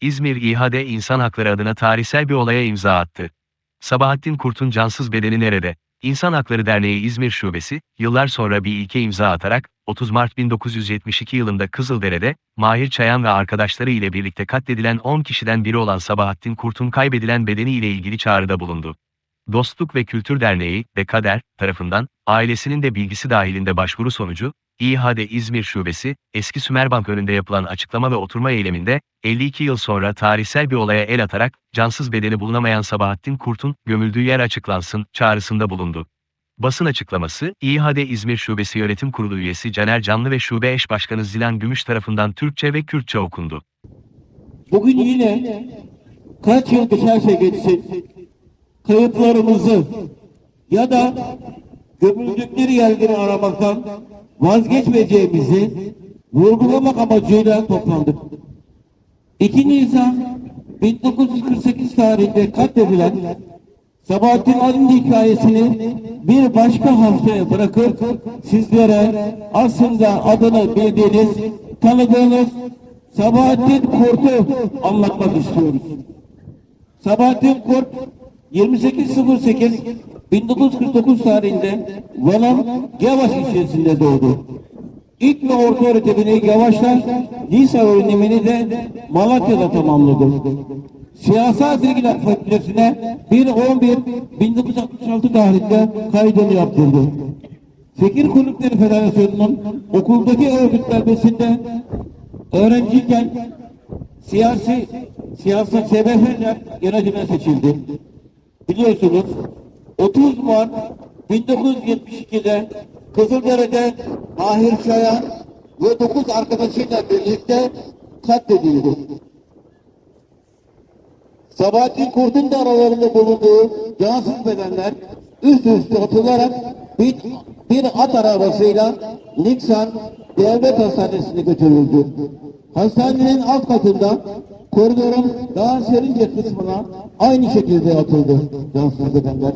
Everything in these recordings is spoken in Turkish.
İzmir İHAD İnsan Hakları adına tarihsel bir olaya imza attı. Sabahattin Kurt'un cansız bedeni nerede? İnsan Hakları Derneği İzmir Şubesi, yıllar sonra bir ilke imza atarak, 30 Mart 1972 yılında Kızıldere'de, Mahir Çayan ve arkadaşları ile birlikte katledilen 10 kişiden biri olan Sabahattin Kurt'un kaybedilen bedeni ile ilgili çağrıda bulundu. Dostluk ve Kültür Derneği ve Kader tarafından, ailesinin de bilgisi dahilinde başvuru sonucu, İHAD İzmir Şubesi, eski Sümerbank önünde yapılan açıklama ve oturma eyleminde, 52 yıl sonra tarihsel bir olaya el atarak, cansız bedeni bulunamayan Sabahattin Kurt'un gömüldüğü yer açıklansın çağrısında bulundu. Basın açıklaması, İHAD İzmir Şubesi Yönetim Kurulu üyesi Caner Canlı ve Şube Eş Başkanı Zilan Gümüş tarafından Türkçe ve Kürtçe okundu. Bugün yine kaç yıl geçerse geçsin kayıplarımızı ya da gömüldükleri yerleri aramaktan vazgeçmeyeceğimizi vurgulamak amacıyla toplandık. 2 Nisan 1948 tarihinde katledilen Sabahattin Ali'nin hikayesini bir başka haftaya bırakıp sizlere aslında adını bildiğiniz, tanıdığınız Sabahattin Kurt'u anlatmak istiyoruz. Sabahattin Kurt 28.08 1949 tarihinde Van'ın Gavaş ilçesinde doğdu. İlk ve orta öğretimini Gavaş'tan, lise öğrenimini de Malatya'da tamamladı. Siyasal Bilgiler Fakültesine 1-11-1966 tarihinde kaydını yaptırdı. Fikir Kulüpleri Federasyonu'nun okuldaki örgütlenmesinde öğrenciyken siyasi siyaset sebeplerle yönetime seçildi. Biliyorsunuz 30 Mart 1972'de Kızıldere'de Mahir Çayan ve 9 arkadaşıyla birlikte katledildi. Sabahattin Kurt'un da aralarında bulunduğu cansız bedenler üst üste atılarak bir, bir at arabasıyla Niksan Devlet Hastanesi'ne götürüldü. Hastanenin alt katında koridorun daha serince kısmına aynı şekilde atıldı cansız bedenler.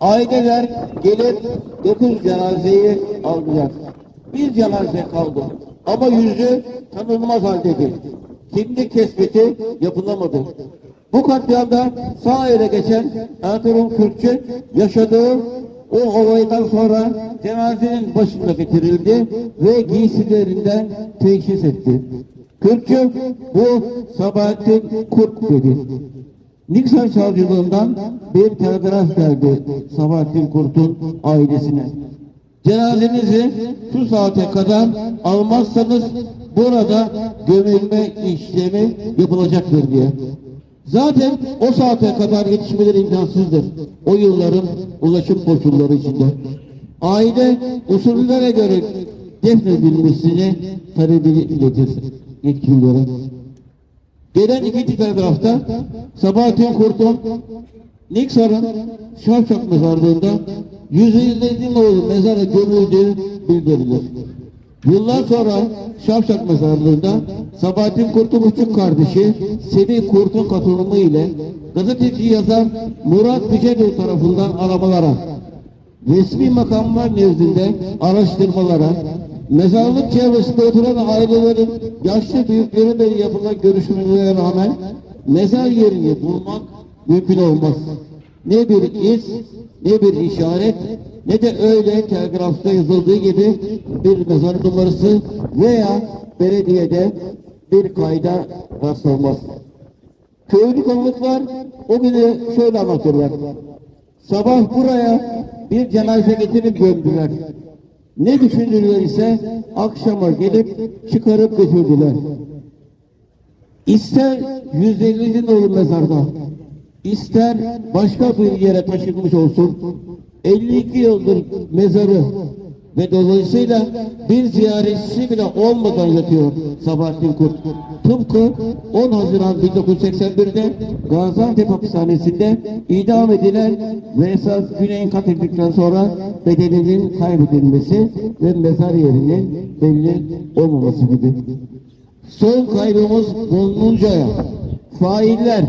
Aileler gelip dokuz cenazeyi aldılar. Bir cenaze kaldı ama yüzü tanınmaz haldeydi. Kimlik tespiti yapılamadı. Bu katliamda sağ ele geçen Ertuğrul Kürkçü yaşadığı o olaydan sonra cenazenin başında getirildi ve giysilerinden teşhis etti. Kürkçü bu Sabahattin Kurt dedi. Niksar Savcılığından bir telgraf geldi Sabahattin Kurt'un ailesine. Cenazenizi şu saate kadar almazsanız burada gömülme işlemi yapılacaktır diye. Zaten o saate kadar yetişmeleri imkansızdır. O yılların ulaşım koşulları içinde. Aile usullere göre defnedilmesini talebini iletir yetkililere. Gelen ikinci telgrafta Sabahattin Kurt'un Niksar'ın Şavşak mezarlığında yüzyılın oğlu mezara gömüldüğü bildirilir. Yıllar sonra Şavşak mezarlığında Sabahattin Kurt'un küçük kardeşi Semih Kurt'un katılımı ile gazeteci yazar Murat Bicedoğlu tarafından aramalara, resmi makamlar nezdinde araştırmalara, mezarlık çevresinde oturan ailelerin yaşlı büyükleriyle yapılan görüşmelere rağmen mezar yerini bulmak mümkün olmaz. Ne bir iz, ne bir işaret, ne de öyle telgrafta yazıldığı gibi bir mezar numarası veya belediyede bir kayda rastlanmaz. Köylü konuklar o günü şöyle anlatırlar. Sabah buraya bir cenaze getirip gömdüler. Ne düşündüler ise akşama gelip çıkarıp götürdüler. İster 150 dolu mezarda, ister başka bir yere taşınmış olsun, 52 yıldır mezarı ve dolayısıyla bir ziyaretçisi bile olmadan yatıyor Sabahattin Kurt. Tıpkı 10 Haziran 1981'de Gaziantep hapishanesinde idam edilen ve esas Güney'in katledildikten sonra bedeninin kaybedilmesi ve mezar yerinin belli olmaması gibi. Son kaybımız bulununcaya failler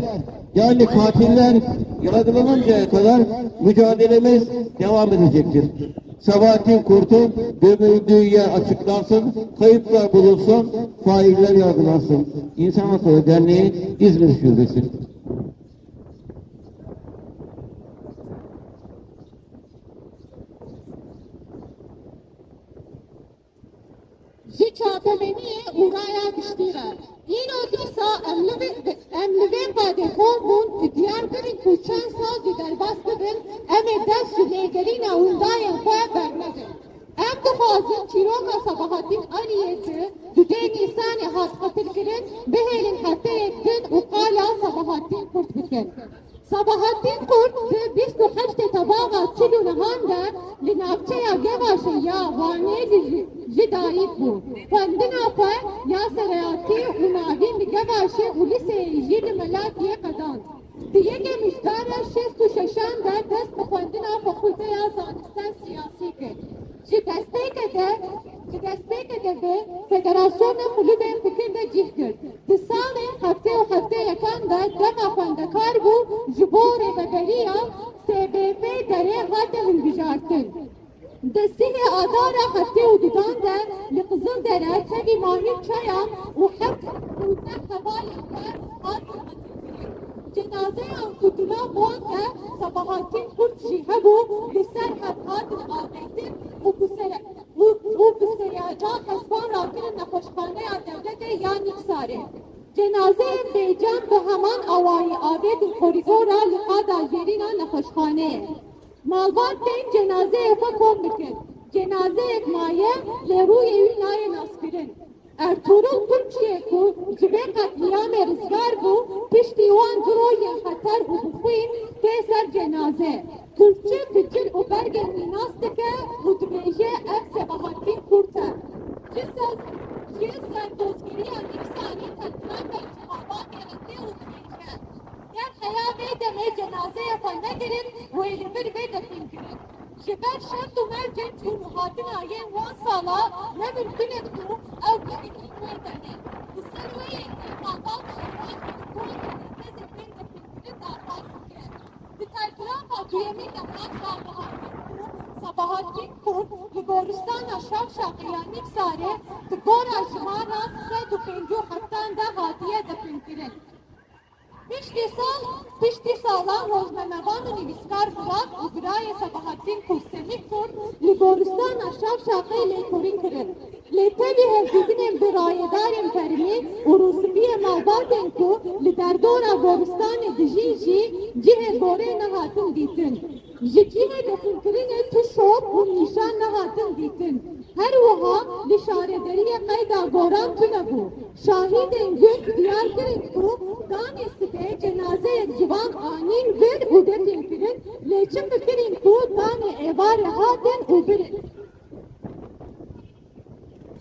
yani katiller yargılanıncaya kadar mücadelemiz devam edecektir. Sabahattin Kurt'un gömüldüğü yer açıklansın, kayıplar bulunsun, failler yargılansın. İnsan Hakları Derneği İzmir Şubesi. Biştira. İno disa emlive bade homun diyargarin kuçan saz dider bastırın eme dest şilegerine undayen koya vermedin. Em bu hazin çiroka sabahatin aliyeti düde nisani hat hatırkırın behelin hatta ettin ukala sabahatin kurt bikin. Sabahattin Kurt 28 طباقة چلونهان لنافچه یا گواشه یا وانی جدایی بود. خواندنا خوا یا سریاتی هماهی لگواشه اولیسه ایجی لملات یه قدان دیگه که مجدار شست و ششان در دست بخواندنا خوا خلطه یا زانستان سیاسی کرد ke. Ji destek ede, ji destek ede ve Federasyonu Kulüben fikirde cihdir. Di salê heftê û heftê yekan de dema xwendekar bû ji bo rêveberiya SBB derê hate hilbijartin. Di sihê adara heftê û dudan de li Qizildere tevî mahîr çaya û heft û neh hevalên xwe hatin hatîkirin. Cenazeyan kutuna boğanke Sabahattin Kurt jî hebû li ser hev hatin bi ser- û- û bi seriyaca hespan rakirin devletê ya Nîksarê. Cenazeyên bêcan bi heman awayî avê di korîdora li qada yerîna nexweşxaneyê. Malbat tên cenazeyê xwe kom bikin. Cenazeyek maye li rûyê wî nayê naskirin. Ertuğrul Türkiye ku jibe katliamê rizgar bû piştî wan giroyên xeter û bixwîn tê ser cenaze. Türkçe fikir û bergên mînas dike û dibêje ev Sebahattin Kurt e. Ji ser ji serdozgiriya nîfsanî tedbîran cevabê rete û dibêje. Ger cenazeye xwe negirin wê li vir vê defîn kirin. Ji ber şert û mercên çûnûhatina yên wan sala ne mümkün et ku ew bibînin wê demê. Bi ser wê hat Sabahattin Kurt li goristana Şavşaqiya Nîksarê di gora jimara sed û pêncû heftan de hatiye defînkirin. Piştî sal, piştî salan rojnamevan û nivîskar Murat û birayê Sabahattin Kursemî Kur li goristana Şavşaqê lêkorîn kirin. Lê tevî hevdîtinên birayedarên fermî û rûspiyê malbatên ku li derdora goristanê dijîn jî cihê gorê nehatin dîtin. Ji cihê defînkirinê tu şop û nîşan nehatin dîtin. Her wiha li şarederiyê qeyda goran tune bû. Şahidên gund diyar kirin lê çi fikirin ku danê êvarê hatin û.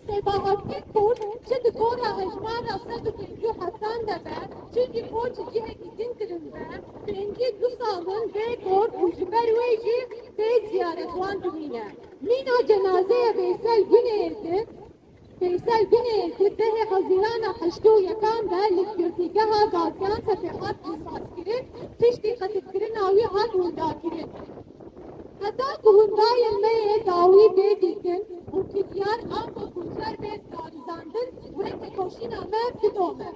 Sebahattin Kur, çi di gora hejmara sed û pêncû heftan de be, çi jî poçi cihekî din kirin be, pêncî du salin vê gor û ji ber wê jî tê ziyaretwan dimîne. Mîna cenazeya Veysel Güney'di, Veysel Güney'di dehê Hazîrana heştû yekan de li girtîgeha Gaziantepê hat qetilkirina wî hat wîndakirin. Heta kuhundayên me yê dawî bê dîtin û kidyar an û kunjer bê darizandin wê tekoşîna me bidome.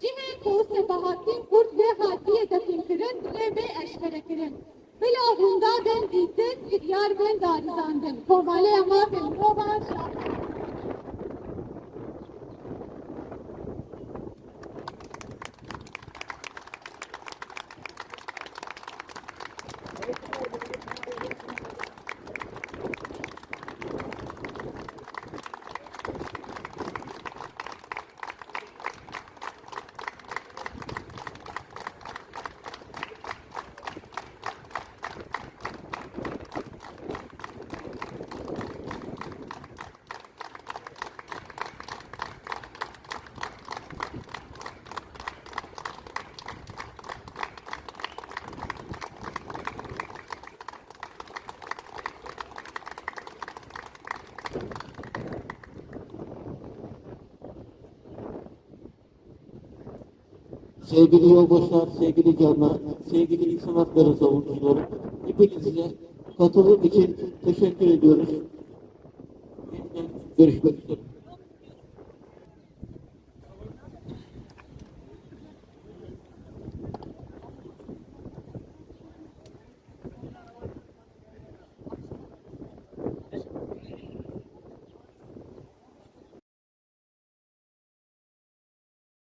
Cihê ku Sebahattin Kurt vê hatiye defînkirin dilê vê eşkerekirin. Bila hunda den dîtin kidyar bên darizandin. Komaleya ma bên mirova Sevgili yoldaşlar, sevgili canlar, sevgili insan hakları savunucuları, hepinize Katılım için teşekkür ediyoruz. Görüşmek üzere.